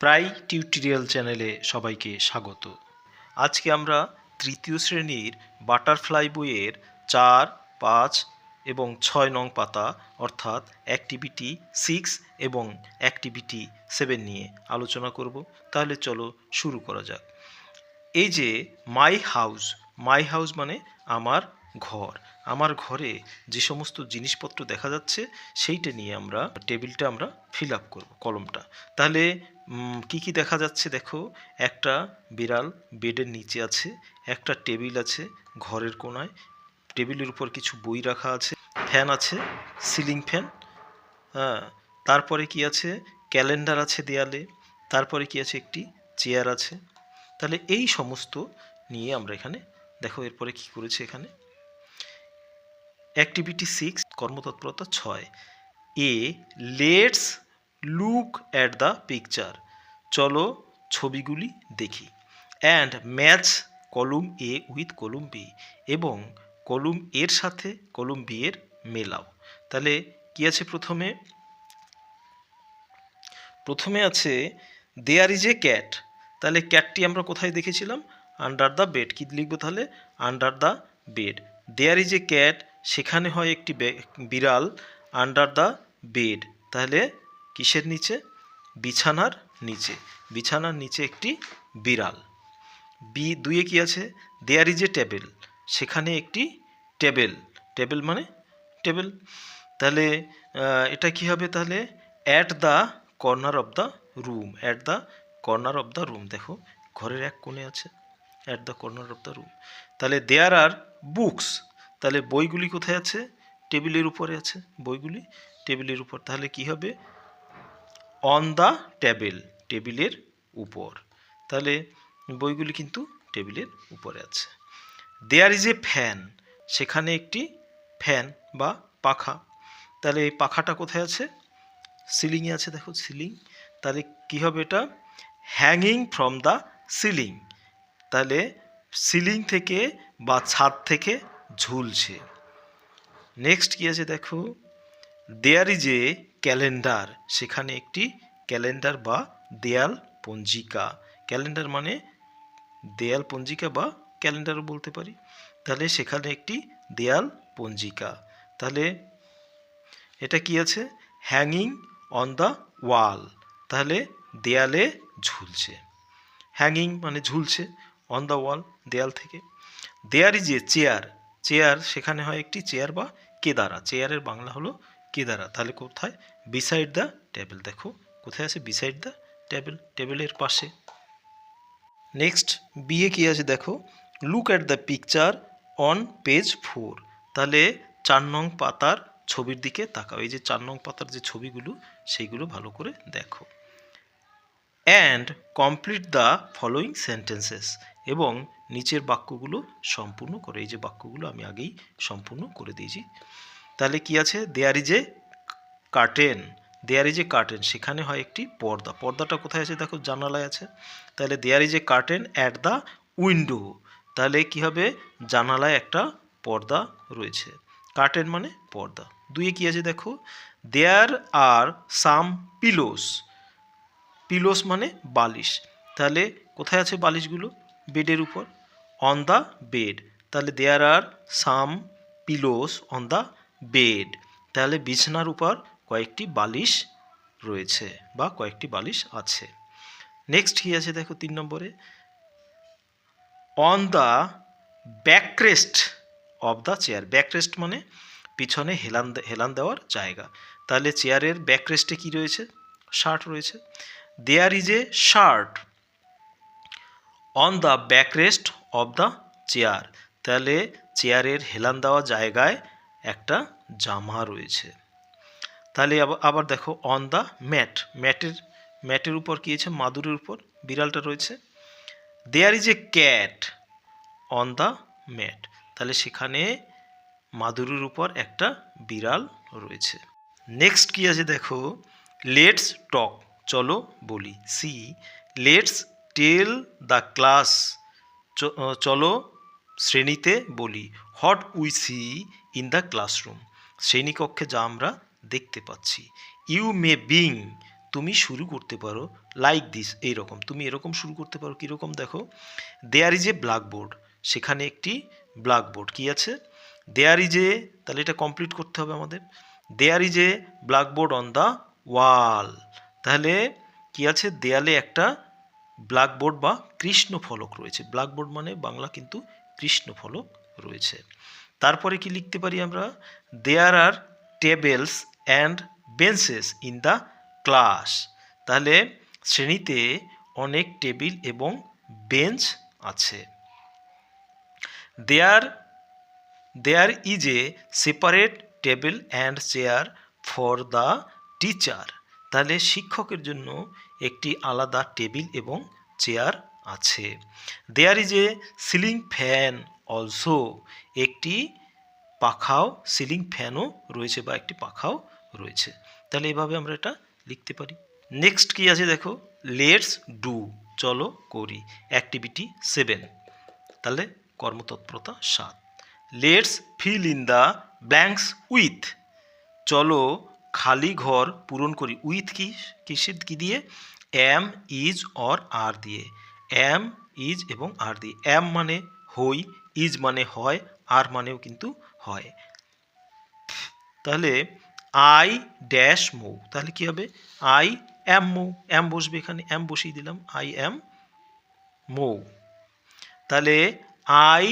প্রায় টিউটোরিয়াল চ্যানেলে সবাইকে স্বাগত। আজকে আমরা তৃতীয় শ্রেণির বাটারফ্লাই বইয়ের চার, পাঁচ এবং ছয় নং পাতা, অর্থাৎ অ্যাক্টিভিটি সিক্স এবং অ্যাক্টিভিটি সেভেন নিয়ে আলোচনা করব। তাহলে চলো শুরু করা যাক। এই যে মাই হাউস মাই হাউস মানে আমার ঘর। আমার ঘরে যে সমস্ত জিনিসপত্র দেখা যাচ্ছে, সেইটা নিয়ে আমরা টেবিলটা আমরা ফিল আপ করব, কলমটা। তাহলে কি কি দেখা যাচ্ছে দেখো? একটা বিড়াল বেডের নিচে আছে, একটা টেবিল আছে ঘরের কোনায়, টেবিলের উপর কিছু বই রাখা আছে, ফ্যান আছে, সিলিং ফ্যান হ্যাঁ তারপরে কি আছে? ক্যালেন্ডার আছে দেয়ালে, তারপরে কি আছে? একটি চেয়ার আছে। তাহলে এই সমস্ত নিয়ে আমরা এখানে দেখো এরপরে কি করেছে এখানে? অ্যাক্টিভিটি সিক্স, কর্মতৎপরতা ছয়। A, let's look at the picture. চলো ছবিগুলি দেখি। অ্যান্ড ম্যাচ কলম এ উইথ কলম বি এবং কলম এর সাথে কলম বি এর মেলাও। তাহলে কি আছে প্রথমে? প্রথমে আছে দেয়ার ইজ এ ক্যাট তাহলে ক্যাটটি আমরা কোথায় দেখেছিলাম? আন্ডার দ্য বেড কী লিখব তাহলে? Under the bed there is a cat সেখানে হয় একটি বিড়াল। আন্ডার দ্য বেড তাহলে কিসের নিচে? বিছানার নিচে, বিছানার নিচে একটি বিড়াল। বি দুয়ে কি আছে? দেয়ার ইজ এ টেবিল সেখানে একটি টেবিল টেবিল মানে টেবিল তাহলে এটা কি হবে তাহলে? At the corner of the room at the corner of the room দেখো, ঘরের এক কোণে আছে। At the corner of the room তাহলে দেয়ার আর বুকস তাহলে, বইগুলি কোথায় আছে? টেবিলের উপরে আছে। বইগুলি টেবিলের উপর। তাহলে, কি হবে? অন দ্য টেবিল টেবিলের উপর। তাহলে বইগুলি কিন্তু টেবিলের উপরে আছে। দেয়ার ইজ এ ফ্যান সেখানে একটি ফ্যান বা পাখা। তাহলে এই পাখাটা কোথায় আছে? সিলিংয়ে আছে, দেখো সিলিং তাহলে কি হবে এটা? হ্যাঙ্গিং ফ্রম দ্য সিলিং তাহলে সিলিং থেকে বা ছাদ থেকে ঝুলছে। নেক্সট কি আছে দেখো? There is a calendar. সেখানে একটি ক্যালেন্ডার বা দেয়াল পঞ্জিকা। ক্যালেন্ডার মানে দেয়াল পঞ্জিকা বা ক্যালেন্ডারও বলতে পারি। তাহলে সেখানে একটি দেয়াল পঞ্জিকা। তাহলে এটা কি আছে? হ্যাঙ্গিং অন দ্য ওয়াল তাহলে দেয়ালে ঝুলছে। হ্যাঙ্গিং মানে ঝুলছে অন দ্য ওয়াল দেয়াল থেকে। There is a chair chair সেখানে হয় একটি চেয়ার বা কেদারা। চেয়ারের বাংলা হলো কেদারা তাহলে কোথায়? বিসাইড দ্য টেবিল দেখো। কোথায় আছে? বিসাইড দ্য টেবিল টেবিলের পাশে। নেক্সট বিয়ে কি আছে? দেখো। Look at the picture on page four তাহলে চার নং পাতার ছবির দিকে তাকাও। এই যে চার নং পাতার যে ছবিগুলো সেইগুলো ভালো করে দেখো। And complete the following sentences এবং নিচের বাক্যগুলো সম্পূর্ণ করে। এই যে বাক্যগুলো আমি আগেই সম্পূর্ণ করে দিয়েছি। তাহলে কি আছে? There is a curtain there is a curtain সেখানে হয় একটি পর্দা। পর্দাটা কোথায় আছে? দেখো, জানালায় আছে। তাহলে there is a curtain at the window তাহলে কি হবে? জানালায় একটা পর্দা রয়েছে। কার্টেন মানে পর্দা। দুয়ে কি আছে দেখো? দেয়ার আর সাম পিলোস পিলোস মানে বালিশ। তাহলে কোথায় আছে বালিশগুলো? বেডের উপর। অন দ্য বেড তাহলে there are some pillows on the bed. তাহলে বিছানার উপর কয়েকটি বালিশ রয়েছে বা কয়েকটি বালিশ আছে। নেক্সট কি আছে দেখো তিন নম্বরে? On the backrest of the chair backrest মানে পিছনে হেলান হেলান দেওয়ার জায়গা। তাহলে চেয়ারের ব্যাকরেস্টে কি রয়েছে? শার্ট রয়েছে। There is a shirt on the backrest of the chair তাহলে চেয়ারের হেলান দেওয়া জায়গায় একটা জামা রয়েছে। তাহলে আবার- দেখো অন দ্য ম্যাট ম্যাটের ম্যাটের উপর কি আছে? মাদুরের উপর বিড়ালটা রয়েছে। There is a cat on the mat তাহলে সেখানে মাদুরের উপর একটা বিড়াল রয়েছে। নেক্সট কি আছে দেখো? লেটস টক চলো বলি। See let's tell the class চলো শ্রেণীতে বলি। What we see in the classroom শ্রেণীকক্ষে যা আমরা দেখতে পাচ্ছি। ইউ মে বিং তুমি শুরু করতে পারো লাইক দিস এইরকম। তুমি এরকম শুরু করতে পারো কীরকম দেখো? দেয়ার ইজ এ ব্ল্যাকবোর্ড সেখানে একটি ব্ল্যাকবোর্ড কি আছে? দেয়ার ইজ এ তাহলে এটা কমপ্লিট করতে হবে আমাদের। There is a blackboard on the wall তাহলে কি আছে? দেয়ালে একটা ব্ল্যাকবোর্ড বা কৃষ্ণ ফলক রয়েছে। ব্ল্যাকবোর্ড মানে বাংলা কিন্তু কৃষ্ণ ফলক রয়েছে। তারপরে কি লিখতে পারি আমরা? There are tables and benches in the class তাহলে শ্রেণীতে অনেক টেবিল এবং বেঞ্চ আছে। There there is a separate table and chair for the teacher তাহলে শিক্ষকের জন্য একটি আলাদা টেবিল এবং চেয়ার আছে। There is a ceiling fan also একটি পাখাও সিলিং ফ্যানও রয়েছে বা একটি পাখাও রয়েছে। তাহলে এভাবে আমরা এটা লিখতে পারি। নেক্সট কি আছে দেখো? লেটস ডু চলো করি। অ্যাক্টিভিটি সেভেন তাহলে কর্মতৎপরতা সাত। Let's fill in the blanks with চলো খালি ঘর পূরণ করি। উইথ কি? কিসের কি দিয়ে? এম ইজ অর আর দিয়ে। এম ইজ এবং আর দিয়ে। এম মানে হই ইজ মানে হয় আর মানেও কিন্তু হয়। তাহলে আই ড্যাশ মৌ তাহলে কি হবে? আই এম মৌ এম বসবে এখানে এম বসিয়ে দিলাম আই এম মৌ তাহলে আই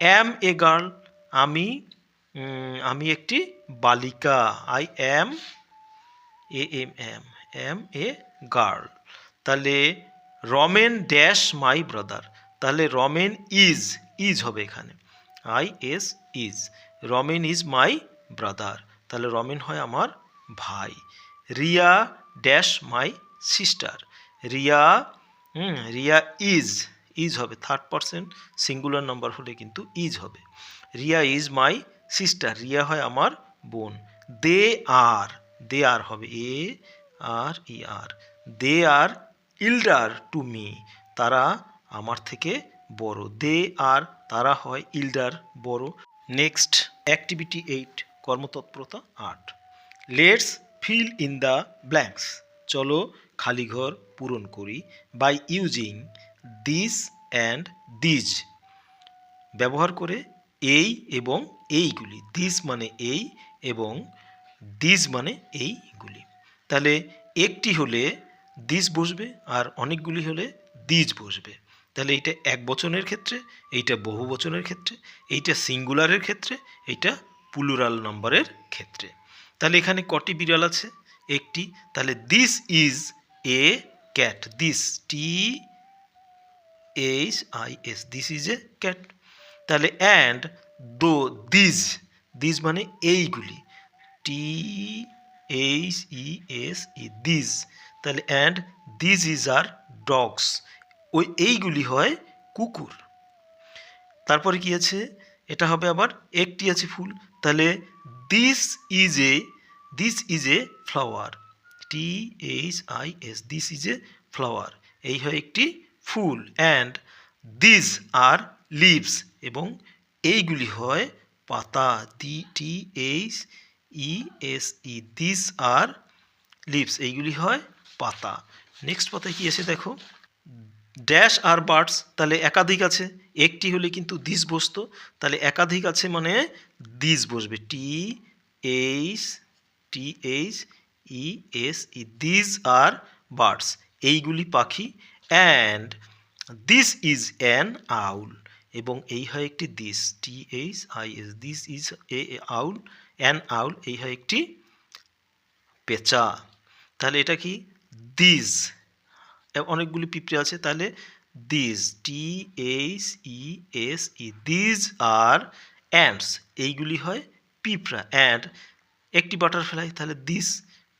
অ্যাম এ গার্ল আমি আমি একটি বালিকা I am a um um um a girl তাহলে রমেন ড্যাশ মাই ব্রাদার তাহলে রমেন ইজ ইজ হবে এখানে। I S is Ramen is my brother তাহলে রমেন হয় আমার ভাই। Riya dash my sister Riya Riya is is হবে থার্ড পার্সেন্ট সিঙ্গুলার নাম্বার হলে কিন্তু ইজ হবে। Riya is my sister Riya হয় আমার বোন। দে আর দে আর হবে A R E R they are elder to me তারা আমার থেকে বড়। দে আর তারা হয় ইল্ডার বড়। নেক্সট, অ্যাক্টিভিটি এইট, কর্মতৎপরতা আট। Let's fill in the blanks. চলো খালি ঘর পূরণ করি by using this and these. ব্যবহার করে এই এবং এইগুলি। দিস মানে এই এবং দিজ মানে এইগুলি। তাহলে একটি হলে দিস বসবে আর অনেকগুলি হলে দিজ বসবে। তাহলে এইটা এক বচনের ক্ষেত্রে, এইটা বহু বচনের ক্ষেত্রে, এইটা সিঙ্গুলারের ক্ষেত্রে, এইটা প্লুরাল নম্বরের ক্ষেত্রে। তাহলে এখানে কটি বিড়াল আছে? একটি, তাহলে this is a cat this T H I S this is a cat তাহলে অ্যান্ড দো দিজ দিজ মানে এইগুলি T H E S E these তাহলে and these is are dogs ওই এইগুলি হয় কুকুর। তারপরে কি আছে? এটা হবে আবার একটি আছে ফুল। তাহলে this is a this is a flower T H I S this is a flower এই হয় একটি ফুল। অ্যান্ড দিস আর লিভস এবং এইগুলি হয় পাতা। The T H E S E this are leaves এইগুলি হয় পাতা। নেক্সট পাতায় কি আছে দেখো? ড্যাশ আর বার্ডস তাহলে একাধিক আছে, একটি হলে কিন্তু দিস বসতো, তাহলে একাধিক আছে মানে দিস বসবে T H T H E S E this are birds এইগুলি পাখি and this is an owl এবং এই হয় একটি this T H I S this is a owl an owl এই হয় একটি পেঁচা, তাহলে এটা কি? দিস অনেকগুলি পিঁপড়ে আছে, তাহলে this T H E S E these are ants এইগুলি হয় পিঁপড়া অ্যান্ড একটি বাটারফ্লাই তাহলে this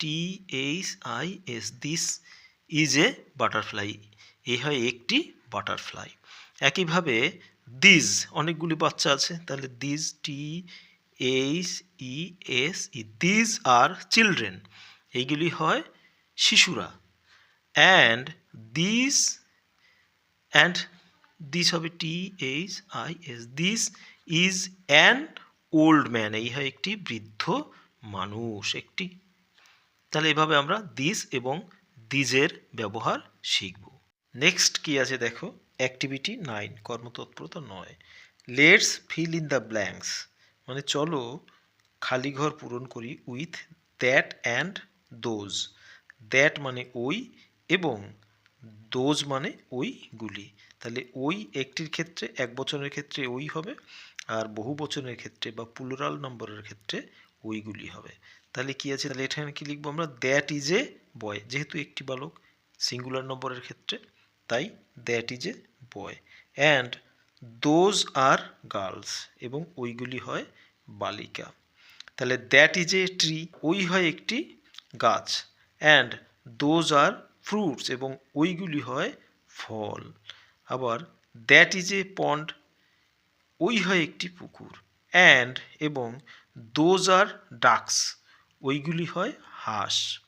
T H I S this is a butterfly এই হয় একটি বাটারফ্লাই একইভাবে দিস অনেকগুলি বাচ্চা আছে, তাহলে this T H E S E these are children এইগুলি হয় শিশুরা অ্যান্ড দিস অ্যান্ড দিস হবে T H I S this is an old man এই হয় একটি বৃদ্ধ মানুষ, একটি। তাহলে এভাবে আমরা দিস এবং দিজের ব্যবহার শিখব। নেক্সট কি আছে দেখো? অ্যাক্টিভিটি নাইন কর্মতৎপরতা নয়। Let's fill in the blanks মানে চলো খালি ঘর পূরণ করি with that and those that মানে ওই এবং দোজ মানে ওইগুলি তাহলে ওই একটির ক্ষেত্রে, এক বচনের ক্ষেত্রে ওই হবে আর বহু বচনের ক্ষেত্রে বা প্লুরাল নম্বরের ক্ষেত্রে ওইগুলি হবে। তাহলে কি আছে? তাহলে এখানে কি লিখব আমরা? দ্যাট ইজ এ বয় যেহেতু একটি বালক সিঙ্গুলার নম্বরের ক্ষেত্রে, তাই that is a boy and those are girls এবং ওইগুলি হয় বালিকা। তাহলে দ্যাট ইজ এ ট্রি ওই হয় একটি গাছ। অ্যান্ড দোজ আর ফ্রুটস এবং ওইগুলি হয় ফল। আবার দ্যাট ইজ এ পন্ড ওই হয় একটি পুকুর। অ্যান্ড এবং দোজ আর ডাকস ওইগুলি হয় হাঁস।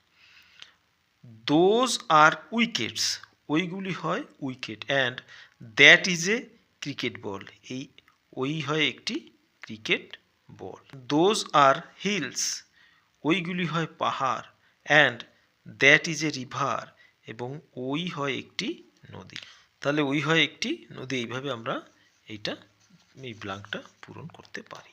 দোজ আর উইকেটস ওইগুলি হয় wicket. And that is a cricket ball এই, ওই হয় একটি cricket ball those are hills ওইগুলি হয় পাহাড়। And that is a river এবং ওই হয় একটি নদী। তাহলে ওই হয় একটি নদী। এইভাবে আমরা এইটা, এই ব্লাঙ্কটা পূরণ করতে পারি।